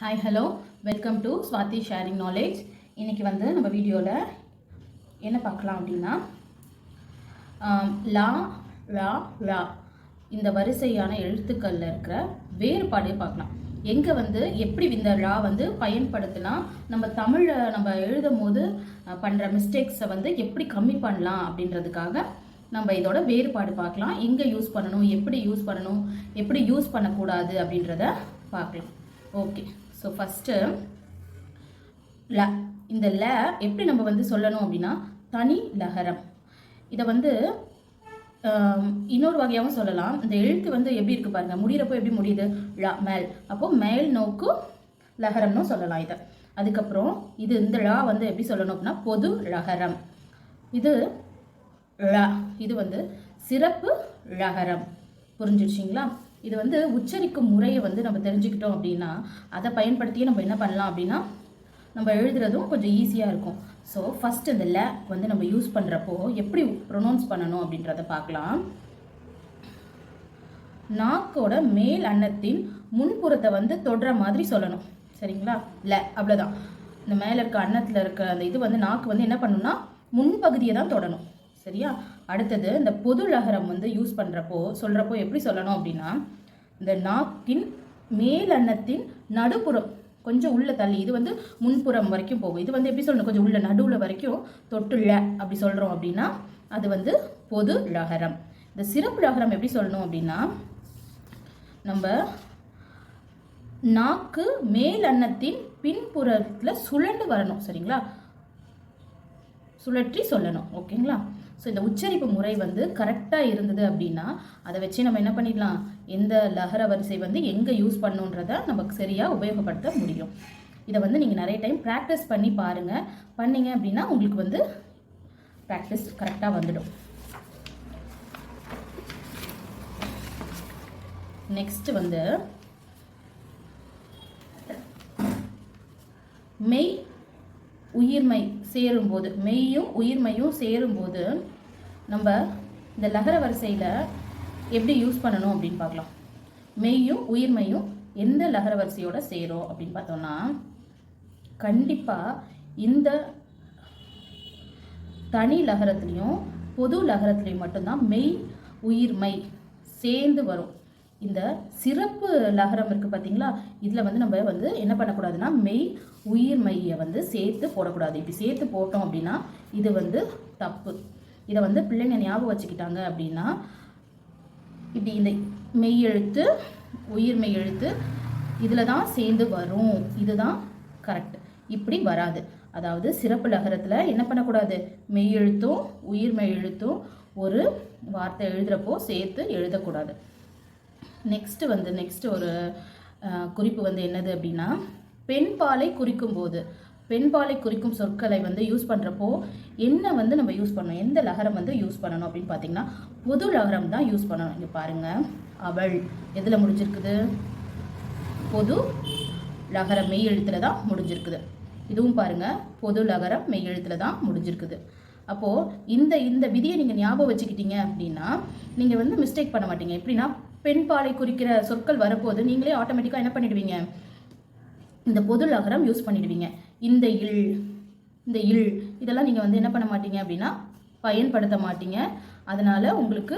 Hi hello welcome to Swathi sharing knowledge இன்றைக்கி வந்து நம்ம வீடியோவில் என்ன பார்க்கலாம் அப்படின்னா லா ரா ரா இந்த வரிசையான எழுத்துக்களில் இருக்கிற வேறுபாடே பார்க்கலாம். எங்கே வந்து எப்படி இந்த ரா வந்து பயன்படுத்தினா நம்ம தமிழை நம்ம எழுதும் போது பண்ணுற மிஸ்டேக்ஸை வந்து எப்படி கம்மி பண்ணலாம் அப்படின்றதுக்காக நம்ம இதோட வேறுபாடு பார்க்கலாம். எங்கே யூஸ் பண்ணணும் எப்படி யூஸ் பண்ணணும் எப்படி யூஸ் பண்ணக்கூடாது அப்படின்றத பார்க்கலாம். ஓகே ஸோ ஃபஸ்ட்டு ல இந்த ல எப்படி நம்ம வந்து சொல்லணும் அப்படின்னா தனி லகரம். இதை வந்து இன்னொரு வகையாகவும் சொல்லலாம். இந்த எழுத்து வந்து எப்படி இருக்கு பாருங்க. முடியிறப்போ எப்படி முடியுது? ல மேல். அப்போ மேல் நோக்கு லகரம்னு சொல்லலாம் இதை. அதுக்கப்புறம் இது இந்த ழா வந்து எப்படி சொல்லணும் அப்படின்னா பொது லகரம். இது ழ. இது வந்து சிறப்பு லகரம். புரிஞ்சிருச்சிங்களா? இது வந்து உச்சரிக்கும் முறையை வந்து நம்ம தெரிஞ்சுக்கிட்டோம் அப்படின்னா அதை பயன்படுத்தியே நம்ம என்ன பண்ணலாம் அப்படின்னா நம்ம எழுதுறதும் கொஞ்சம் ஈஸியாக இருக்கும். ஸோ ஃபஸ்ட் இந்த ல வந்து நம்ம யூஸ் பண்ணுறப்போ எப்படி ப்ரொனவுன்ஸ் பண்ணணும் அப்படின்றத பார்க்கலாம். நாக்கோட மேல் அன்னத்தின் முன்புறத்தை வந்து தொடுற மாதிரி சொல்லணும். சரிங்களா? ல அவ்வளோதான் இந்த மேலே இருக்க அன்னத்தில் இருக்க அந்த இது வந்து நாக்கு வந்து என்ன பண்ணணும்னா முன்பகுதியை தான் தொடணும். சரியா? அடுத்தது இந்த பொது லகரம் வந்து யூஸ் பண்ணுறப்போ சொல்கிறப்போ எப்படி சொல்லணும் அப்படின்னா இந்த நாக்கின் மேல் அன்னத்தின் நடுப்புறம் கொஞ்சம் உள்ள தள்ளி இது வந்து முன்புறம் வரைக்கும் போகும். இது வந்து எப்படி சொல்லணும்? கொஞ்சம் உள்ள நடுவில் வரைக்கும் தொட்டுள்ள அப்படி சொல்கிறோம் அப்படின்னா அது வந்து பொது லகரம். இந்த சிறப்பு லகரம் எப்படி சொல்லணும் அப்படின்னா நம்ம நாக்கு மேல் அன்னத்தின் பின்புறத்தில் சுழண்டு வரணும் சரிங்களா? சுழற்றி சொல்லணும் ஓகேங்களா? ஸோ இந்த உச்சரிப்பு முறை வந்து கரெக்டாக இருந்தது அப்படின்னா அதை வச்சு நம்ம என்ன பண்ணிடலாம்? எந்த லகர வரிசை வந்து எங்கே யூஸ் பண்ணுன்றத நமக்கு சரியாக உபயோகப்படுத்த முடியும். இதை வந்து நீங்கள் நிறைய டைம் ப்ராக்டிஸ் பண்ணி பாருங்கள் பண்ணீங்க அப்படின்னா உங்களுக்கு வந்து ப்ராக்டிஸ் கரெக்டாக வந்துடும். நெக்ஸ்ட் வந்து மெய் உயிர்மை சேரும்போது மெய்யும் உயிர்மையும் சேரும்போது நம்ம இந்த லகர வரிசையில் எப்படி யூஸ் பண்ணணும் அப்படின்னு பார்க்கலாம். மெய்யும் உயிர்மையும் எந்த லகர வரிசையோட சேரும் அப்படின்னு பார்த்தோம்னா கண்டிப்பாக இந்த தனி லகரத்துலேயும் பொது லகரத்துலேயும் மட்டும்தான் மெய் உயிர்மை சேர்ந்து வரும். இந்த சிறப்பு லகரம் இருக்குது பார்த்தீங்களா இதில் வந்து நம்ம வந்து என்ன பண்ணக்கூடாதுன்னா மெய் உயிர் மையை வந்து சேர்த்து போடக்கூடாது. இப்படி சேர்த்து போட்டோம் அப்படின்னா இது வந்து தப்பு. இதை வந்து பிள்ளைங்க ஞாபகம் வச்சுக்கிட்டாங்க அப்படின்னா இப்படி இந்த மெய் எழுத்து உயிர்மெய் எழுத்து இதில் தான் சேர்ந்து வரும். இதுதான் கரெக்ட் இப்படி வராது. அதாவது சிறப்பு லகரத்தில் என்ன பண்ணக்கூடாது? மெய் எழுத்தும் உயிர்மெய் எழுத்தும் ஒரு வார்த்தை எழுதுகிறப்போ சேர்த்து எழுதக்கூடாது. நெக்ஸ்ட்டு வந்து நெக்ஸ்ட்டு ஒரு குறிப்பு வந்து என்னது அப்படின்னா பெண் பாலை குறிக்கும் போது பெண் பாலை குறிக்கும் சொற்களை வந்து யூஸ் பண்ணுறப்போ என்ன வந்து நம்ம யூஸ் பண்ணணும்? எந்த லகரம் வந்து யூஸ் பண்ணணும் அப்படின்னு பார்த்தீங்கன்னா பொது லகரம் தான் யூஸ் பண்ணணும். இங்கே பாருங்க. அவள். எதில் முடிஞ்சிருக்குது? பொது லகரம் மெய் எழுத்தில் தான் முடிஞ்சிருக்குது. இதுவும் பாருங்கள் பொது லகரம் மெய் எழுத்தில் தான் முடிஞ்சிருக்குது. அப்போது இந்த இந்த விதியை நீங்கள் ஞாபகம் வச்சுக்கிட்டீங்க அப்படின்னா நீங்கள் வந்து மிஸ்டேக் பண்ண மாட்டீங்க. எப்படின்னா பெண் பாலை குறிக்கிற சொற்கள் வரப்போது நீங்களே ஆட்டோமேட்டிக்காக என்ன பண்ணிடுவீங்க? இந்த பொது லகரம் யூஸ் பண்ணிடுவீங்க. இந்த இல் இந்த இல் இதெல்லாம் நீங்கள் வந்து என்ன பண்ண மாட்டீங்க அப்படின்னா பயன்படுத்த மாட்டீங்க. அதனால் உங்களுக்கு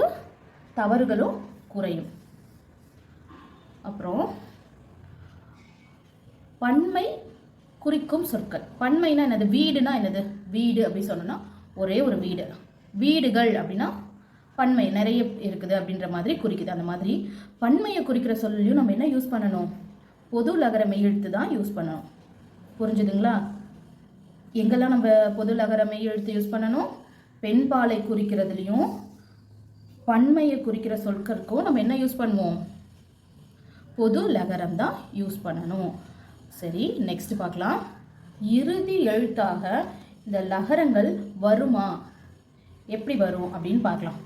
தவறுகளும் குறையும். அப்புறம் பன்மை குறிக்கும் சொற்கள். பன்மைனா என்னது? வீடுனா என்னது? வீடு அப்படி சொன்னோம்னா ஒரே ஒரு வீடு. வீடுகள் அப்படின்னா பன்மை நிறைய இருக்குது அப்படின்ற மாதிரி குறிக்குது. அந்த மாதிரி பன்மையை குறிக்கிற சொல்லையும் நம்ம என்ன யூஸ் பண்ணணும்? பொது லகர மெய்யெழுத்து தான் யூஸ் பண்ணணும். புரிஞ்சுதுங்களா? எங்கெல்லாம் நம்ம பொது லகர மெய்யெழுத்து யூஸ் பண்ணணும்? பெண்பாலை குறிக்கிறதுலையும் பன்மையை குறிக்கிற சொற்களுக்கும் நம்ம என்ன யூஸ் பண்ணுவோம்? பொது லகரம் தான் யூஸ் பண்ணணும். சரி நெக்ஸ்ட் பார்க்கலாம். இறுதி எழுத்தாக இந்த லகரங்கள் வருமா? எப்படி வரும் அப்படின்னு பார்க்கலாம்.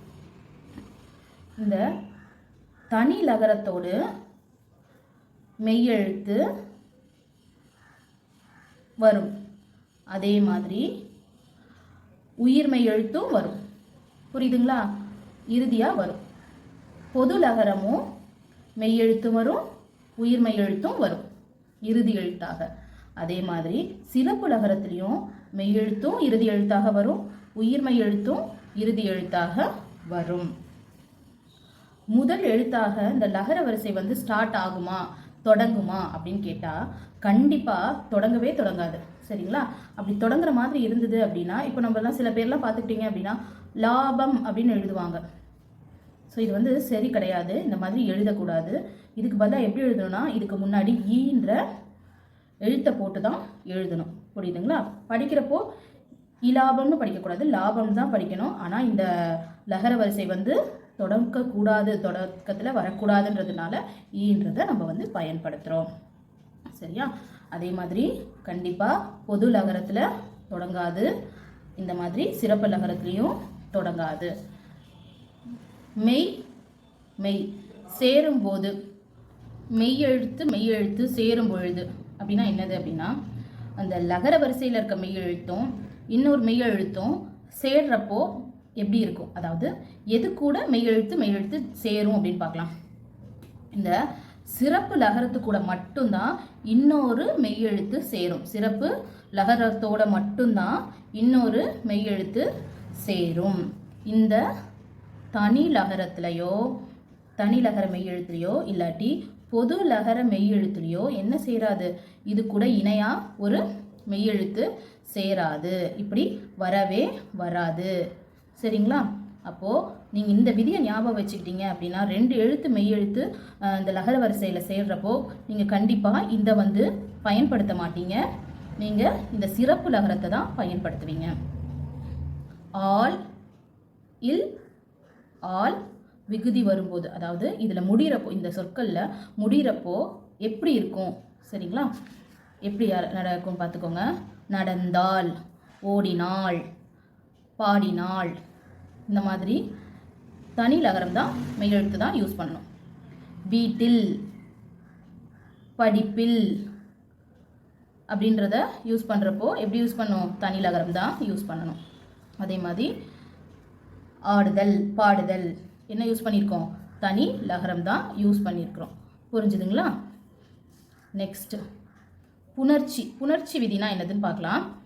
இந்த தனி லகரத்தோடு மெய்யெழுத்து வரும். அதே மாதிரி உயிர்மெய் எழுத்தும் வரும். புரியுதுங்களா? இறுதியாக வரும். பொது லகரமும் மெய்யெழுத்தும் வரும் உயிர்மெய் எழுத்தும் வரும். இறுதி எழுத்தாக. அதே மாதிரி சிறப்பு லகரத்திலையும் மெய்யெழுத்தும் இறுதி எழுத்தாக வரும் உயிர்மெய் எழுத்தும் இறுதி எழுத்தாக வரும். முதல் எழுத்தாக இந்த லகர வரிசை வந்து ஸ்டார்ட் ஆகுமா தொடங்குமா அப்படின்னு கேட்டால் கண்டிப்பாக தொடங்கவே தொடங்காது. சரிங்களா? அப்படி தொடங்குற மாதிரி இருந்தது அப்படின்னா இப்போ நம்மலாம் சில பேர்லாம் பார்த்துக்கிட்டிங்க அப்படின்னா லாபம் அப்படின்னு எழுதுவாங்க. ஸோ இது வந்து சரி கிடையாது. இந்த மாதிரி எழுதக்கூடாது. இதுக்கு பதிலாக எப்படி எழுதணும்னா இதுக்கு முன்னாடி ஈன்ற எழுத்தை போட்டு தான் எழுதணும். புரியுதுங்களா? படிக்கிறப்போ இலாபம்னு படிக்கக்கூடாது. லாபம் தான் படிக்கணும். ஆனால் இந்த லகர வரிசை வந்து தொடங்கக்கூடாது. தொடக்கத்தில் வரக்கூடாதுன்றதுனால ஈன்றதை நம்ம வந்து பயன்படுத்துகிறோம் சரியா? அதே மாதிரி கண்டிப்பாக பொது லகரத்தில் தொடங்காது. இந்த மாதிரி சிறப்பு லகரத்துலேயும் தொடங்காது. மெய் மெய். சேரும்போது மெய் எழுத்து மெய் எழுத்து சேரும் பொழுது அப்படின்னா என்னது அப்படின்னா அந்த லகர வரிசையில் இருக்க மெய் எழுத்தும் இன்னொரு மெய் எழுத்தும் சேர்றப்போ எப்படி இருக்கும்? அதாவது எது கூட மெய் எழுத்து மெய் எழுத்து சேரும் அப்படின்னு பார்க்கலாம். இந்த சிறப்பு லகரத்து கூட மட்டும்தான் இன்னொரு மெய்யெழுத்து சேரும். சிறப்பு லகரத்தோட மட்டும்தான் இன்னொரு மெய்யெழுத்து சேரும். இந்த தனி லகரத்துலையோ தனி லகர மெய்யெழுத்துலையோ இல்லாட்டி பொது லகர மெய்யெழுத்துலையோ என்ன சேராது? இது கூட இணையாக ஒரு மெய்யெழுத்து சேராது. இப்படி வரவே வராது. சரிங்களா? அப்போது நீங்கள் இந்த விதியை ஞாபகம் வச்சுக்கிட்டீங்க அப்படின்னா ரெண்டு எழுத்து மெய்யெழுத்து இந்த லகர வரிசையில் சேர்றப்போ நீங்கள் கண்டிப்பாக இந்த வந்து பயன்படுத்த மாட்டீங்க. நீங்கள் இந்த சிறப்பு லகரத்தை தான் பயன்படுத்துவீங்க. ஆல் இல் ஆல் விகுதி வரும்போது அதாவது இதில் முடிகிறப்போ இந்த சொற்களில் முடிகிறப்போ எப்படி இருக்கும்? சரிங்களா? எப்படி நடக்கும் பார்த்துக்கோங்க. நடந்தால் ஓடினாள் பாடினாள் இந்த மாதிரி தனி லகரம் தான் மெய்யெழுத்து தான் யூஸ் பண்ணணும். வீட்டில் படிப்பில் அப்படின்றத யூஸ் பண்ணுறப்போ எப்படி யூஸ் பண்ணும் தனி லகரம் தான் யூஸ் பண்ணணும். அதே மாதிரி ஆடுதல் பாடுதல். என்ன யூஸ் பண்ணியிருக்கோம்? தனி லகரம் தான் யூஸ் பண்ணியிருக்கிறோம். புரிஞ்சுதுங்களா? நெக்ஸ்ட் புணர்ச்சி. புணர்ச்சி விதினா என்னதுன்னு பார்க்கலாம்.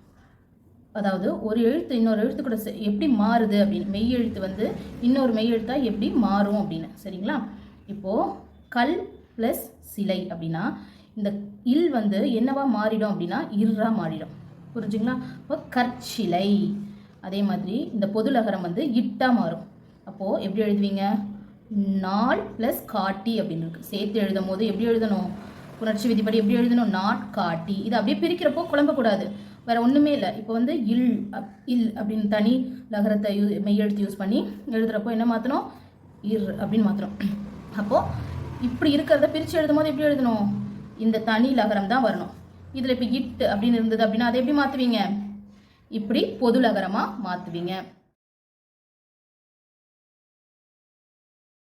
அதாவது ஒரு எழுத்து இன்னொரு எழுத்து கூட சே- எப்படி மாறுது அப்படின்னு. மெய் எழுத்து வந்து இன்னொரு மெய் எழுத்தாக எப்படி மாறும் அப்படின்னு. சரிங்களா? இப்போது கல் ப்ளஸ் சிலை அப்படின்னா இந்த இல் வந்து என்னவா மாறிடும் அப்படின்னா இர்ரா மாறிடும். புரிஞ்சுங்களா? இப்போ கற்சிலை. அதே மாதிரி இந்த பொதுலகரம் வந்து இட்டா மாறும். அப்போது எப்படி எழுதுவீங்க? நாள் ப்ளஸ் காட்டி அப்படின்னு இருக்கு. சேர்த்து எழுதும் போது எப்படி எழுதணும்? புணர்ச்சி விதிப்படி எப்படி எழுதணும்? நாட் காட்டி. இது அப்படியே பிரிக்கிறப்போ குழம்பக்கூடாது. வேற ஒன்றுமே இல்லை. இப்போ வந்து இல் அப்- இல் அப்படின்னு தனி லகரத்தை யூ மெய்யெழுத்து யூஸ் பண்ணி எழுதுறப்போ என்ன மாற்றணும் இர் அப்படின்னு மாற்றணும் அப்போது இப்படி இருக்கிறத பிரித்து எழுதும் போது எப்படி எழுதணும்? இந்த தனி லகரம் தான் வரணும். இதில் இப்போ இட் அப்படின்னு இருந்தது அப்படின்னா அதை எப்படி மாற்றுவீங்க இப்படி பொது லகரமாக மாற்றுவீங்க